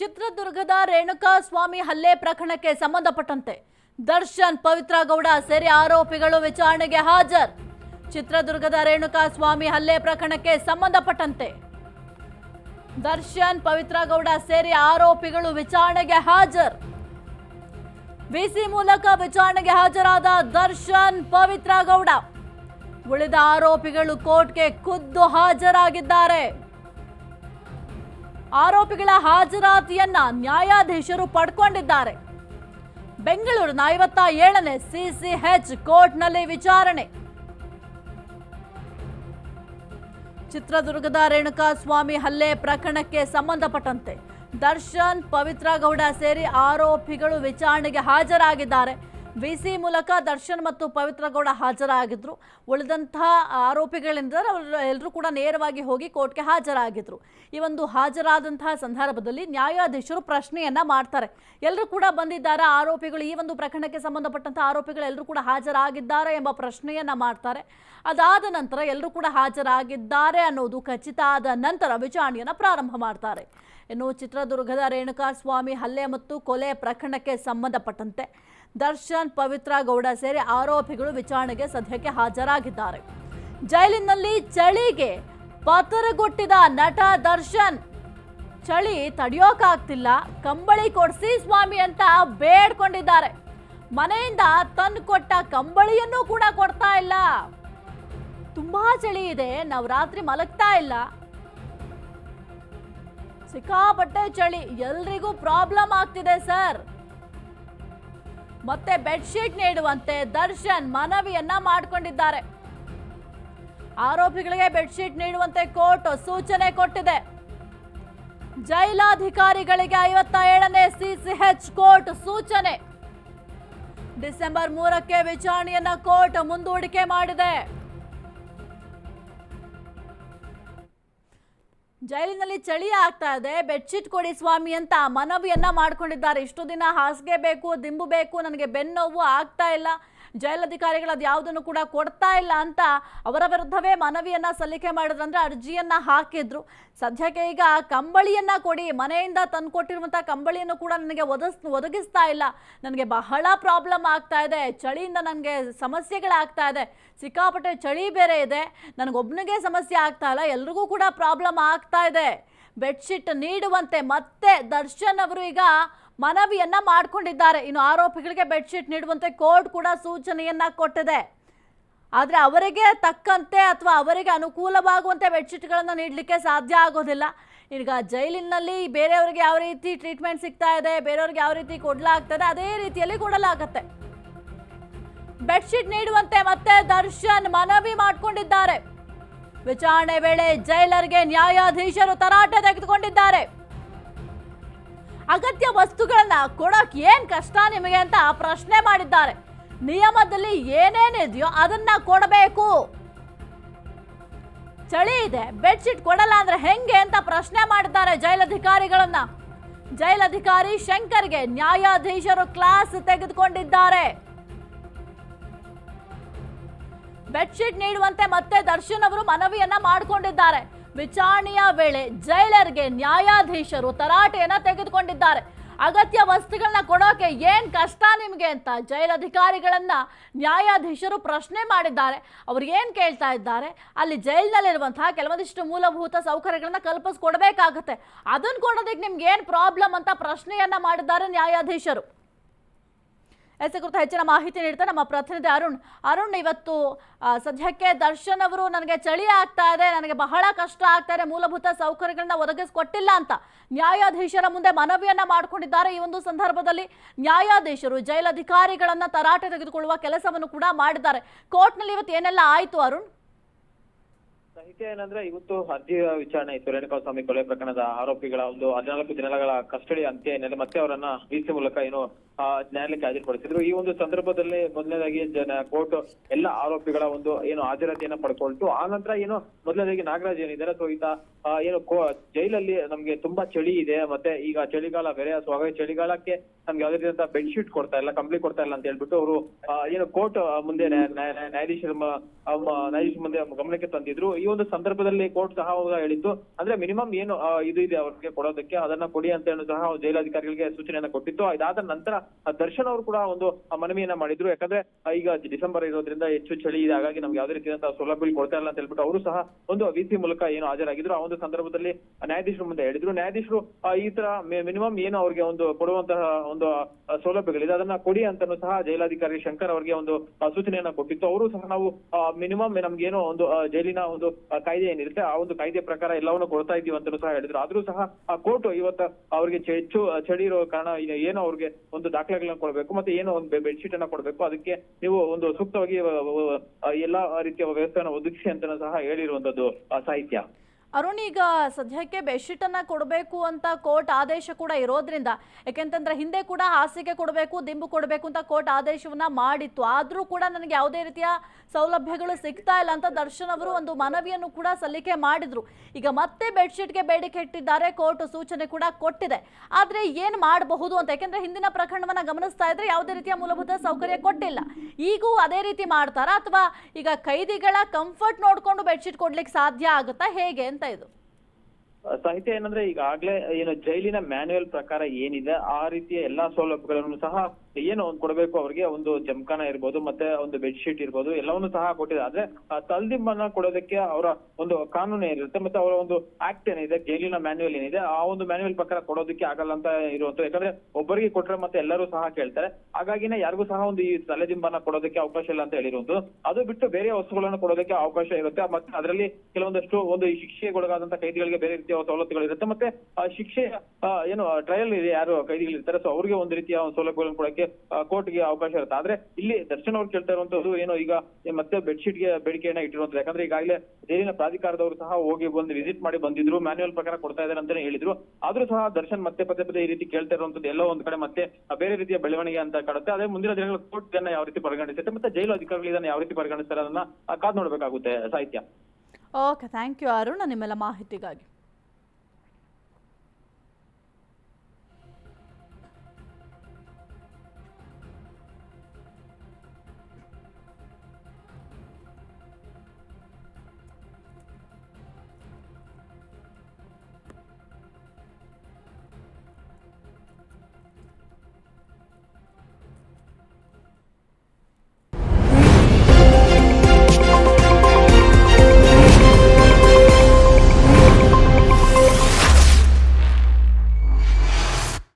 ಚಿತ್ರದುರ್ಗದ ರೇಣುಕಾ ಸ್ವಾಮಿ ಹಲ್ಲೆ ಪ್ರಕರಣಕ್ಕೆ ಸಂಬಂಧಪಟ್ಟಂತೆ ದರ್ಶನ್ ಪವಿತ್ರ ಗೌಡ ಸೇರಿ ಆರೋಪಿಗಳು ವಿಚಾರಣೆಗೆ ಹಾಜರ್. ಚಿತ್ರದುರ್ಗದ ರೇಣುಕಾ ಸ್ವಾಮಿ ಹಲ್ಲೆ ಪ್ರಕರಣಕ್ಕೆ ಸಂಬಂಧಪಟ್ಟಂತೆ ದರ್ಶನ್ ಪವಿತ್ರ ಗೌಡ ಸೇರಿ ಆರೋಪಿಗಳು ವಿಚಾರಣೆಗೆ ಹಾಜರ್. ವಿಸಿ ಮೂಲಕ ವಿಚಾರಣೆಗೆ ಹಾಜರಾದ ದರ್ಶನ್ ಪವಿತ್ರ ಗೌಡ ಉಳಿದ ಆರೋಪಿಗಳು ಕೋರ್ಟ್ಗೆ ಖುದ್ದು ಹಾಜರಾಗಿದ್ದಾರೆ. ಆರೋಪಿಗಳ ಹಾಜರಾತಿಯನ್ನ ನ್ಯಾಯಾಧೀಶರು ಪಡ್ಕೊಂಡಿದ್ದಾರೆ. ಬೆಂಗಳೂರಿನ ಐವತ್ತ ಏಳನೇ ಸಿಸಿಎಚ್ ಕೋರ್ಟ್ನಲ್ಲಿ ವಿಚಾರಣೆ. ಚಿತ್ರದುರ್ಗದ ರೇಣುಕಾ ಸ್ವಾಮಿ ಹಲ್ಲೆ ಪ್ರಕರಣಕ್ಕೆ ಸಂಬಂಧಪಟ್ಟಂತೆ ದರ್ಶನ್, ಪವಿತ್ರ ಗೌಡ ಸೇರಿ ಆರೋಪಿಗಳು ವಿಚಾರಣೆಗೆ ಹಾಜರಾಗಿದ್ದಾರೆ. ವಿಸಿ ಮೂಲಕ ದರ್ಶನ್ ಮತ್ತು ಪವಿತ್ರ ಗೌಡ ಹಾಜರಾಗಿದ್ರು. ಉಳಿದಂತಹ ಆರೋಪಿಗಳಿಂದ ಎಲ್ಲರೂ ಕೂಡ ನೇರವಾಗಿ ಹೋಗಿ ಕೋರ್ಟ್ಗೆ ಹಾಜರಾಗಿದ್ರು. ಈ ಒಂದು ಹಾಜರಾದಂತಹ ಸಂದರ್ಭದಲ್ಲಿ ನ್ಯಾಯಾಧೀಶರು ಪ್ರಶ್ನೆಯನ್ನ ಮಾಡ್ತಾರೆ. ಎಲ್ಲರೂ ಕೂಡ ಬಂದಿದ್ದಾರೆ, ಆರೋಪಿಗಳು ಈ ಒಂದು ಪ್ರಕರಣಕ್ಕೆ ಸಂಬಂಧಪಟ್ಟಂತಹ ಆರೋಪಿಗಳು ಎಲ್ಲರೂ ಕೂಡ ಹಾಜರಾಗಿದ್ದಾರೆ ಎಂಬ ಪ್ರಶ್ನೆಯನ್ನ ಮಾಡ್ತಾರೆ. ಅದಾದ ನಂತರ ಎಲ್ಲರೂ ಕೂಡ ಹಾಜರಾಗಿದ್ದಾರೆ ಅನ್ನೋದು ಖಚಿತ ಆದ ನಂತರ ವಿಚಾರಣೆಯನ್ನು ಪ್ರಾರಂಭ ಮಾಡ್ತಾರೆ. ಇನ್ನು ಚಿತ್ರದುರ್ಗದ ರೇಣುಕಾ ಸ್ವಾಮಿ ಹಲ್ಲೆ ಮತ್ತು ಕೊಲೆ ಪ್ರಕರಣಕ್ಕೆ ಸಂಬಂಧಪಟ್ಟಂತೆ ದರ್ಶನ್, ಪವಿತ್ರ ಗೌಡ ಸೇರಿ ಆರೋಪಿಗಳು ವಿಚಾರಣೆಗೆ ಸದ್ಯಕ್ಕೆ ಹಾಜರಾಗಿದ್ದಾರೆ. ಜೈಲಿನಲ್ಲಿ ಚಳಿಗೆ ಪತರಗೊಟ್ಟಿದ ನಟ ದರ್ಶನ್, ಚಳಿ ತಡೆಯೋಕಾಗ್ತಿಲ್ಲ, ಕಂಬಳಿ ಕೊಡಿಸಿ ಸ್ವಾಮಿ ಅಂತ ಬೇಡ್ಕೊಂಡಿದ್ದಾರೆ. ಮನೆಯಿಂದ ತಂದು ಕೊಟ್ಟ ಕಂಬಳಿಯನ್ನು ಕೂಡ ಕೊಡ್ತಾ ಇಲ್ಲ. ತುಂಬಾ ಚಳಿ ಇದೆ ನಾವು ರಾತ್ರಿ ಮಲಗ್ತಾ ಇಲ್ಲ. ಸಿಕ್ಕಾಪಟ್ಟೆ ಚಳಿ, ಎಲ್ರಿಗೂ ಪ್ರಾಬ್ಲಮ್ ಆಗ್ತಿದೆ, ಸರ್. ಮತ್ತೆ ಬೆಡ್ಶೀಟ್ ನೀಡುವಂತೆ ದರ್ಶನ್ ಮನವಿಯನ್ನ ಮಾಡಿಕೊಂಡಿದ್ದಾರೆ. ಆರೋಪಿಗಳಿಗೆ ಬೆಡ್ಶೀಟ್ ನೀಡುವಂತೆ ಕೋರ್ಟ್ ಸೂಚನೆ ಕೊಟ್ಟಿದೆ. ಜೈಲಾಧಿಕಾರಿಗಳಿಗೆ ಐವತ್ತ ಏಳನೇ ಸಿಸಿಎಚ್ ಕೋರ್ಟ್ ಸೂಚನೆ. ಡಿಸೆಂಬರ್ ಮೂರಕ್ಕೆ ವಿಚಾರಣೆಯನ್ನ ಕೋರ್ಟ್ ಮುಂದೂಡಿಕೆ ಮಾಡಿದೆ. ಜೈಲಿನಲ್ಲಿ ಚಳಿ ಆಗ್ತಾ ಇದೆ. ಬೆಡ್ಶೀಟ್ ಕೊಡಿ ಸ್ವಾಮಿ ಅಂತ ಮನವಿಯನ್ನ ಮಾಡ್ಕೊಂಡಿದ್ದಾರೆ. ಇಷ್ಟು ದಿನ ಹಾಸಿಗೆ ಬೇಕು, ದಿಂಬು ಬೇಕು, ನನಗೆ ಬೆನ್ನೋವು ಆಗ್ತಾ ಇಲ್ಲ. ಜೈಲಧಿಕಾರಿಗಳು ಅದು ಯಾವುದನ್ನು ಕೂಡ ಕೊಡ್ತಾ ಇಲ್ಲ ಅಂತ ಅವರ ವಿರುದ್ಧವೇ ಮನವಿಯನ್ನು ಸಲ್ಲಿಕೆ ಮಾಡಿದ್ರಂದ್ರೆ ಅರ್ಜಿಯನ್ನ ಹಾಕಿದ್ರು. ಸದ್ಯಕ್ಕೆ ಈಗ ಕಂಬಳಿಯನ್ನ ಕೊಡಿ, ಮನೆಯಿಂದ ತಂದ್ಕೊಟ್ಟಿರುವಂಥ ಕಂಬಳಿಯನ್ನು ಕೂಡ ನನಗೆ ಒದಸ್, ಒದಗಿಸ್ತಾ ಇಲ್ಲ. ನನಗೆ ಬಹಳ ಪ್ರಾಬ್ಲಮ್ ಆಗ್ತಾ ಇದೆ, ಚಳಿಯಿಂದ ನನಗೆ ಸಮಸ್ಯೆಗಳಾಗ್ತಾ ಇದೆ. ಸಿಕ್ಕಾಪಟ್ಟೆ ಚಳಿ ಬೇರೆ ಇದೆ ನನಗೊಬ್ಬನಿಗೆ ಸಮಸ್ಯೆ ಆಗ್ತಾ ಇಲ್ಲ, ಎಲ್ರಿಗೂ ಕೂಡ ಪ್ರಾಬ್ಲಮ್ ಆಗ್ತಾ ಇದೆ. ಬೆಡ್ಶೀಟ್ ನೀಡುವಂತೆ ಮತ್ತೆ ದರ್ಶನ್ ಅವರು ಈಗ ಮನವಿಯನ್ನ ಮಾಡಿಕೊಂಡಿದ್ದಾರೆ. ಇನ್ನು ಆರೋಪಿಗಳಿಗೆ ಬೆಡ್ಶೀಟ್ ನೀಡುವಂತೆ ಕೋರ್ಟ್ ಕೂಡ ಸೂಚನೆಯನ್ನ ಕೊಟ್ಟಿದೆ. ಆದರೆ ಅವರಿಗೆ ತಕ್ಕಂತೆ ಅಥವಾ ಅವರಿಗೆ ಅನುಕೂಲವಾಗುವಂತೆ ಬೆಡ್ಶೀಟ್ಗಳನ್ನು ನೀಡಲಿಕ್ಕೆ ಸಾಧ್ಯ ಆಗೋದಿಲ್ಲ. ಈಗ ಜೈಲಿನಲ್ಲಿ ಬೇರೆಯವರಿಗೆ ಯಾವ ರೀತಿ ಟ್ರೀಟ್ಮೆಂಟ್ ಸಿಗ್ತಾ ಇದೆ, ಬೇರೆಯವ್ರಿಗೆ ಯಾವ ರೀತಿ ಕೊಡಲಾಗ್ತದೆ ಅದೇ ರೀತಿಯಲ್ಲಿ ಕೊಡಲಾಗತ್ತೆ. ಬೆಡ್ಶೀಟ್ ನೀಡುವಂತೆ ಮತ್ತೆ ದರ್ಶನ್ ಮನವಿ ಮಾಡಿಕೊಂಡಿದ್ದಾರೆ. ವಿಚಾರಣೆ ವೇಳೆ ಜೈಲರ್ಗೆ ನ್ಯಾಯಾಧೀಶರು ತರಾಟೆ ತೆಗೆದುಕೊಂಡಿದ್ದಾರೆ. ಅಗತ್ಯ ವಸ್ತುಗಳನ್ನ ಕೊಡೋಕ್ ಏನ್ ಕಷ್ಟ ನಿಮಗೆ ಅಂತ ಪ್ರಶ್ನೆ ಮಾಡಿದ್ದಾರೆ. ನಿಯಮದಲ್ಲಿ ಏನೇನಿದೆಯೋ ಅದನ್ನ ಕೊಡಬೇಕು. ಚಳಿ ಇದೆ, ಬೆಡ್ಶೀಟ್ ಕೊಡಲ್ಲ ಅಂದ್ರೆ ಹೆಂಗೆ ಅಂತ ಪ್ರಶ್ನೆ ಮಾಡಿದ್ದಾರೆ ಜೈಲಧಿಕಾರಿಗಳನ್ನ ಜೈಲಧಿಕಾರಿ ಶಂಕರ್ಗೆ ನ್ಯಾಯಾಧೀಶರು ಕ್ಲಾಸ್ ತೆಗೆದುಕೊಂಡಿದ್ದಾರೆ. ಬೆಡ್ಶೀಟ್ ನೀಡುವಂತೆ ಮತ್ತೆ ದರ್ಶನ್ ಅವರು ಮನವಿಯನ್ನ ಮಾಡಿಕೊಂಡಿದ್ದಾರೆ. ವಿಚಾರಣೆಯ ವೇಳೆ ಜೈಲರ್ಗೆ ನ್ಯಾಯಾಧೀಶರು ತರಾಟೆಯನ್ನ ತೆಗೆದುಕೊಂಡಿದ್ದಾರೆ. ಅಗತ್ಯ ವಸ್ತುಗಳನ್ನ ಕೊಡೋಕೆ ಏನ್ ಕಷ್ಟ ನಿಮಗೆ ಅಂತ ಜೈಲಧಿಕಾರಿಗಳನ್ನ ನ್ಯಾಯಾಧೀಶರು ಪ್ರಶ್ನೆ ಮಾಡಿದ್ದಾರೆ. ಅವ್ರು ಏನ್ ಕೇಳ್ತಾ ಇದ್ದಾರೆ? ಅಲ್ಲಿ ಜೈಲಿನಲ್ಲಿರುವಂತಹ ಕೆಲವೊಂದಿಷ್ಟು ಮೂಲಭೂತ ಸೌಕರ್ಯಗಳನ್ನ ಕಲ್ಪಿಸ್ಕೊಡ್ಬೇಕಾಗತ್ತೆ. ಅದನ್ನ ಕೊಡೋದಕ್ಕೆ ನಿಮ್ಗೆ ಏನ್ ಪ್ರಾಬ್ಲಮ್ ಅಂತ ಪ್ರಶ್ನೆಯನ್ನ ಮಾಡಿದ್ದಾರೆ ನ್ಯಾಯಾಧೀಶರು. ಎಸ್ ಕುರಿತು ಹೆಚ್ಚಿನ ಮಾಹಿತಿ ನೀಡ್ತಾ ನಮ್ಮ ಪ್ರತಿನಿಧಿ ಅರುಣ್. ಅರುಣ್, ಇವತ್ತು ಸದ್ಯಕ್ಕೆ ದರ್ಶನ್ ಅವರು ನನಗೆ ಚಳಿ ಆಗ್ತಾ ಇದೆ, ನನಗೆ ಬಹಳ ಕಷ್ಟ ಆಗ್ತಾ ಇದೆ, ಮೂಲಭೂತ ಸೌಕರ್ಯಗಳನ್ನ ಒದಗಿಸ್ಕೊಟ್ಟಿಲ್ಲ ಅಂತ ನ್ಯಾಯಾಧೀಶರ ಮುಂದೆ ಮನವಿಯನ್ನ ಮಾಡಿಕೊಂಡಿದ್ದಾರೆ. ಈ ಒಂದು ಸಂದರ್ಭದಲ್ಲಿ ನ್ಯಾಯಾಧೀಶರು ಜೈಲಧಿಕಾರಿಗಳನ್ನ ತರಾಟೆ ತೆಗೆದುಕೊಳ್ಳುವ ಕೆಲಸವನ್ನು ಕೂಡ ಮಾಡಿದ್ದಾರೆ. ಕೋರ್ಟ್ನಲ್ಲಿ ಇವತ್ತು ಏನೆಲ್ಲ ಆಯ್ತು ಅರುಣ್? ಸಾಹಿತ್ಯ ಏನಂದ್ರೆ, ಇವತ್ತು ಅರ್ಜಿ ವಿಚಾರಣೆ ಇತ್ತು. ರೇಣುಕಾ ಸ್ವಾಮಿ ಕೊಲೆ ಪ್ರಕರಣದ ಆರೋಪಿಗಳ ಒಂದು ಹದಿನಾಲ್ಕು ದಿನಗಳ ಕಸ್ಟಡಿ ಅಂತ್ಯ ಮತ್ತೆ ಅವರನ್ನ ಡಿಸಿ ಮೂಲಕ ಏನು ನ್ಯಾಯಾಲಯಕ್ಕೆ ಹಾಜರುಪಡಿಸಿದ್ರು. ಈ ಒಂದು ಸಂದರ್ಭದಲ್ಲಿ ಮೊದಲನೇದಾಗಿ ಜನ ಕೋರ್ಟ್ ಎಲ್ಲ ಆರೋಪಿಗಳ ಒಂದು ಏನು ಹಾಜರಾತಿಯನ್ನ ಪಡ್ಕೊಳ್ತು. ಆ ನಂತರ ಏನು ಮೊದಲನೇದಾಗಿ ನಾಗರಾಜ್ ಏನಿದ್ದಾರೆ, ಸೊ ಈತ ಏನು ಜೈಲಲ್ಲಿ ನಮ್ಗೆ ತುಂಬಾ ಚಳಿ ಇದೆ, ಮತ್ತೆ ಈಗ ಚಳಿಗಾಲ ಬೇರೆ ಸೊ ಹಾಗಾಗಿ ಚಳಿಗಾಲಕ್ಕೆ ನಮ್ಗೆ ಯಾವುದೇ ರೀತಿಯಂತ ಬೆಡ್ಶೀಟ್ ಕೊಡ್ತಾ ಇಲ್ಲ ಕಂಬಳಿ ಕೊಡ್ತಾ ಇಲ್ಲ ಅಂತ ಹೇಳ್ಬಿಟ್ಟು ಅವರು ಏನು ಕೋರ್ಟ್ ಮುಂದೆ ನ್ಯಾಯ- ನ್ಯಾಯ- ನ್ಯಾಯ- ನ್ಯಾಯಾಧೀಶರ ನ್ಯಾಯಾಧೀಶರ ಮುಂದೆ ಗಮನಕ್ಕೆ ತಂದಿದ್ರು. ಈ ಒಂದು ಸಂದರ್ಭದಲ್ಲಿ ಕೋರ್ಟ್ ಸಹ ಹೇಳಿತ್ತು ಅಂದ್ರೆ ಮಿನಿಮಮ್ ಏನು ಇದು ಇದೆ ಅವ್ರಿಗೆ ಕೊಡೋದಕ್ಕೆ, ಅದನ್ನ ಕೊಡಿ ಅಂತ ಹೇಳಿ ಸಹ ಜೈಲಾಧಿಕಾರಿಗಳಿಗೆ ಸೂಚನೆಯನ್ನ ಕೊಟ್ಟಿತ್ತು. ಇದಾದ ನಂತರ ದರ್ಶನ್ ಅವರು ಕೂಡ ಒಂದು ಮನವಿಯನ್ನ ಮಾಡಿದ್ರು. ಯಾಕಂದ್ರೆ ಈಗ ಡಿಸೆಂಬರ್ ಇರೋದ್ರಿಂದ ಹೆಚ್ಚು ಚಳಿ ಇದೆ. ಹಾಗಾಗಿ ನಮ್ಗೆ ಯಾವುದೇ ರೀತಿಯಾದಂತಹ ಸೌಲಭ್ಯ ಕೊಡ್ತಾ ಇಲ್ಲ ಅಂತ ಹೇಳ್ಬಿಟ್ಟು ಅವರು ಸಹ ಒಂದು ವಿಸಿ ಮೂಲಕ ಏನು ಹಾಜರಾಗಿದ್ರು. ಆ ಒಂದು ಸಂದರ್ಭದಲ್ಲಿ ನ್ಯಾಯಾಧೀಶರು ಮುಂದೆ ಹೇಳಿದ್ರು. ನ್ಯಾಯಾಧೀಶರು ಈ ತರ ಮಿನಿಮಮ್ ಏನು ಅವ್ರಿಗೆ ಒಂದು ಕೊಡುವಂತಹ ಒಂದು ಸೌಲಭ್ಯಗಳಿದೆ. ಅದನ್ನ ಕೊಡಿ ಅಂತಾನು ಸಹ ಜೈಲಾಧಿಕಾರಿ ಶಂಕರ್ ಅವರಿಗೆ ಒಂದು ಸೂಚನೆಯನ್ನ ಕೊಟ್ಟಿತ್ತು. ಅವರು ಸಹ ನಾವು ಮಿನಿಮಮ್ ನಮ್ಗೆ ಏನೋ ಒಂದು ಜೈಲಿನ ಒಂದು ಕಾಯ್ದೆ ಏನಿರುತ್ತೆ, ಆ ಒಂದು ಕಾಯ್ದೆ ಪ್ರಕಾರ ಎಲ್ಲವನ್ನು ಕೊಡ್ತಾ ಇದೀವಿ ಅಂತಾನು ಸಹ ಹೇಳಿದ್ರು. ಆದ್ರೂ ಸಹ ಆ ಕೋರ್ಟ್ ಇವತ್ತು ಅವ್ರಿಗೆ ಹೆಚ್ಚು ಚಳಿ ಇರೋ ಕಾರಣ ಏನು ಅವ್ರಿಗೆ ಒಂದು ದಾಖಲೆಗಳನ್ನ ಕೊಡಬೇಕು ಮತ್ತೆ ಏನೋ ಒಂದು ಬೆಡ್ಶೀಟ್ ಅನ್ನ ಕೊಡಬೇಕು. ಅದಕ್ಕೆ ನೀವು ಒಂದು ಸೂಕ್ತವಾಗಿ ಎಲ್ಲಾ ರೀತಿಯ ವ್ಯವಸ್ಥೆಯನ್ನು ಒದಗಿಸಿ ಅಂತಾನೂ ಸಹ ಹೇಳಿರುವಂತದ್ದು ಸಾಹಿತ್ಯ. ಅರುಣ್ ಈಗ ಸದ್ಯಕ್ಕೆ ಬೆಡ್ಶೀಟ್ ಅನ್ನ ಕೊಡಬೇಕು ಅಂತ ಕೋರ್ಟ್ ಆದೇಶ ಕೂಡ ಇರೋದ್ರಿಂದ ಯಾಕೆಂತಂದ್ರೆ ಹಿಂದೆ ಕೂಡ ಹಾಸಿಗೆ ಕೊಡಬೇಕು, ದಿಂಬು ಕೊಡಬೇಕು ಅಂತ ಕೋರ್ಟ್ ಆದೇಶವನ್ನ ಮಾಡಿತ್ತು. ಆದರೂ ಕೂಡ ನನಗೆ ಯಾವುದೇ ರೀತಿಯ ಸೌಲಭ್ಯಗಳು ಸಿಗ್ತಾ ಇಲ್ಲ ಅಂತ ದರ್ಶನ್ ಅವರು ಒಂದು ಮನವಿಯನ್ನು ಕೂಡ ಸಲ್ಲಿಕೆ ಮಾಡಿದ್ರು. ಈಗ ಮತ್ತೆ ಬೆಡ್ಶೀಟ್ಗೆ ಬೇಡಿಕೆ ಇಟ್ಟಿದ್ದಾರೆ, ಕೋರ್ಟ್ ಸೂಚನೆ ಕೂಡ ಕೊಟ್ಟಿದೆ. ಆದರೆ ಏನು ಮಾಡಬಹುದು ಅಂತ ಯಾಕೆಂದ್ರೆ ಹಿಂದಿನ ಪ್ರಕರಣವನ್ನ ಗಮನಿಸ್ತಾ ಇದ್ರೆ ಯಾವುದೇ ರೀತಿಯ ಮೂಲಭೂತ ಸೌಕರ್ಯ ಕೊಟ್ಟಿಲ್ಲ. ಈಗೂ ಅದೇ ರೀತಿ ಮಾಡ್ತಾರಾ? ಅಥವಾ ಈಗ ಕೈದಿಗಳ ಕಂಫರ್ಟ್ ನೋಡಿಕೊಂಡು ಬೆಡ್ಶೀಟ್ ಕೊಡ್ಲಿಕ್ಕೆ ಸಾಧ್ಯ ಆಗುತ್ತಾ? ಹೇಗೆ ಅಂತ ಇದು. ಸಾಹಿತ್ಯ ಏನಂದ್ರೆ ಈಗಾಗ್ಲೇ, ಏನು, ಜೈಲಿನ ಮ್ಯಾನ್ಯುಯಲ್ ಪ್ರಕಾರ ಏನಿದೆ, ಆ ರೀತಿಯ ಎಲ್ಲಾ ಸೌಲಭ್ಯಗಳನ್ನು ಸಹ ಏನು ಒಂದು ಕೊಡಬೇಕು ಅವ್ರಿಗೆ? ಒಂದು ಜಮಖಾನ ಇರ್ಬೋದು ಮತ್ತೆ ಒಂದು ಬೆಡ್ಶೀಟ್ ಇರ್ಬೋದು ಎಲ್ಲವನ್ನು ಸಹ ಕೊಟ್ಟಿದೆ ಆದ್ರೆ ತಲ್ದಿಂಬನ್ನ ಕೊಡೋದಕ್ಕೆ ಅವರ ಒಂದು ಕಾನೂನು ಏನಿರುತ್ತೆ ಮತ್ತೆ ಅವರ ಒಂದು ಆಕ್ಟ್ ಏನಿದೆ ಜೈಲಿನ ಮ್ಯಾನ್ಯುಯಲ್ ಏನಿದೆ ಆ ಒಂದು ಮ್ಯಾನ್ಯುಯಲ್ ಪ್ರಕಾರ ಕೊಡೋದಕ್ಕೆ ಆಗಲ್ಲ ಅಂತ ಇರುವಂತ ಯಾಕಂದ್ರೆ ಒಬ್ಬರಿಗೆ ಕೊಟ್ರೆ ಮತ್ತೆ ಎಲ್ಲರೂ ಸಹ ಕೇಳ್ತಾರೆ. ಹಾಗಾಗಿನೇ ಯಾರಿಗೂ ಸಹ ಒಂದು ಈ ತಲೆದಿಂಬನ್ನ ಕೊಡೋದಕ್ಕೆ ಅವಕಾಶ ಇಲ್ಲ ಅಂತ ಹೇಳಿರುವುದು ಅದು ಬಿಟ್ಟು ಬೇರೆ ವಸ್ತುಗಳನ್ನು ಕೊಡೋದಕ್ಕೆ ಅವಕಾಶ ಇರುತ್ತೆ. ಮತ್ತೆ ಅದರಲ್ಲಿ ಕೆಲವೊಂದಷ್ಟು ಒಂದು ಈ ಶಿಕ್ಷೆಗೊಳಗಾದಂತ ಕೈದಿಗಳಿಗೆ ಬೇರೆ ರೀತಿಯ ಸವಲತ್ತುಗಳು ಇರುತ್ತೆ. ಮತ್ತೆ ಆ ಶಿಕ್ಷೆ ಆ, ಏನು ಟ್ರಯಲ್ ಇದೆ ಯಾರು ಕೈದಿಗಳಿರ್ತಾರೆ. ಸೊ ಅವ್ರಿಗೆ ಒಂದು ರೀತಿಯ ಸೌಲಭ್ಯಗಳನ್ನು ಕೊಡಕ್ಕೆ ಕೋರ್ಟ್ಗೆ ಅವಕಾಶ ಇರುತ್ತೆ. ಆದ್ರೆ ಇಲ್ಲಿ ದರ್ಶನ್ ಅವ್ರು ಕೇಳ್ತಾ ಇರುವಂತದ್ದು ಏನು, ಈಗ ಮತ್ತೆ ಬೆಡ್ಶೀಟ್ಗೆ ಬೇಡಿಕೆಯನ್ನ ಇಟ್ಟಿರುವಂತದ್ದು ಯಾಕಂದ್ರೆ ಈಗಾಗಲೇ ಜೈಲಿನ ಪ್ರಾಧಿಕಾರದವರು ಸಹ ಹೋಗಿ ಬಂದು ವಿಸಿಟ್ ಮಾಡಿ ಬಂದಿದ್ರು ಮ್ಯಾನ್ಯುಯಲ್ ಪ್ರಕಾರ ಕೊಡ್ತಾ ಇದ್ದಾರೆ ಅಂತಾನೆ ಹೇಳಿದ್ರು. ಆದ್ರೂ ಸಹ ದರ್ಶನ್ ಮತ್ತೆ ಪದೇ ಪದೇ ಈ ರೀತಿ ಕೇಳ್ತಾ ಇರುವಂತದ್ದು ಎಲ್ಲೋ ಒಂದ್ ಕಡೆ ಮತ್ತೆ ಬೇರೆ ರೀತಿಯ ಬೆಳವಣಿಗೆ ಅಂತ ಕಾಡುತ್ತೆ. ಅದೇ ಮುಂದಿನ ದಿನಗಳ ಕೋರ್ಟ್ ಇದನ್ನ ಯಾವ ರೀತಿ ಪರಿಗಣಿಸುತ್ತೆ ಮತ್ತೆ ಜೈಲು ಅಧಿಕಾರಿಗಳು ಇದನ್ನ ಯಾವ ರೀತಿ ಪರಿಗಣಿಸ್ತಾರೆ ಅದನ್ನ ಕಾದ್ ನೋಡ್ಬೇಕಾಗುತ್ತೆ ಸಾಹಿತ್ಯ. ಓಕೆ, ಥ್ಯಾಂಕ್ ಯು ಅರುಣ, ನಿಮ್ಮೆಲ್ಲ ಮಾಹಿತಿಗಾಗಿ.